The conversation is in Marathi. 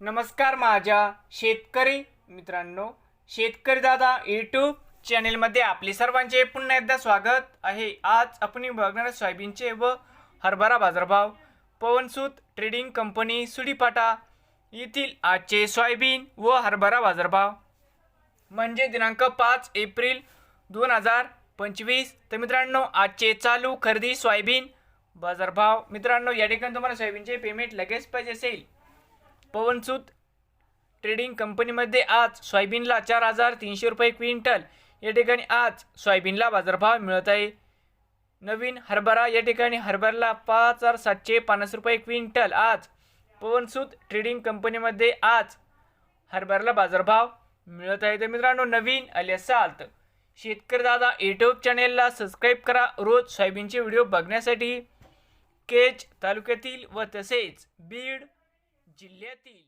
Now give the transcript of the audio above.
नमस्कार माझ्या शेतकरी मित्रांनो शेतकरी दादा यूट्यूब चॅनेलमध्ये आपले सर्वांचे पुन्हा एकदा स्वागत आहे. आज आपण बघणार सोयाबीनचे व हरभरा बाजारभाव. पवनसूत ट्रेडिंग कंपनी सुडीपाटा येथील आजचे सोयाबीन व हरभरा बाजारभाव. म्हणजे दिनांक पाच एप्रिल दोन हजार पंचवीस. तर मित्रांनो आजचे चालू खरेदी सोयाबीन बाजारभाव. मित्रांनो या ठिकाणी तुम्हाला सोयाबीनचे पेमेंट लगेच पाहिजे असेल. पवनसूत ट्रेडिंग कंपनीमध्ये आज सोयाबीनला चार हजार तीनशे रुपये क्विंटल. या ठिकाणी आज सोयाबीनला बाजारभाव मिळत आहे. नवीन हरभरा या ठिकाणी हरभऱ्याला पाच हजार सातशे पन्नास रुपये क्विंटल. आज पवनसूत ट्रेडिंग कंपनीमध्ये आज हरभऱ्याला बाजारभाव मिळत आहे. तर मित्रांनो नवीन आले असाल तर शेतकरी दादा यूट्यूब चॅनेलला सबस्क्राईब करा. रोज सोयाबीनचे व्हिडिओ बघण्यासाठी केच तालुक्यातील व तसेच बीड जिल्ह्यातील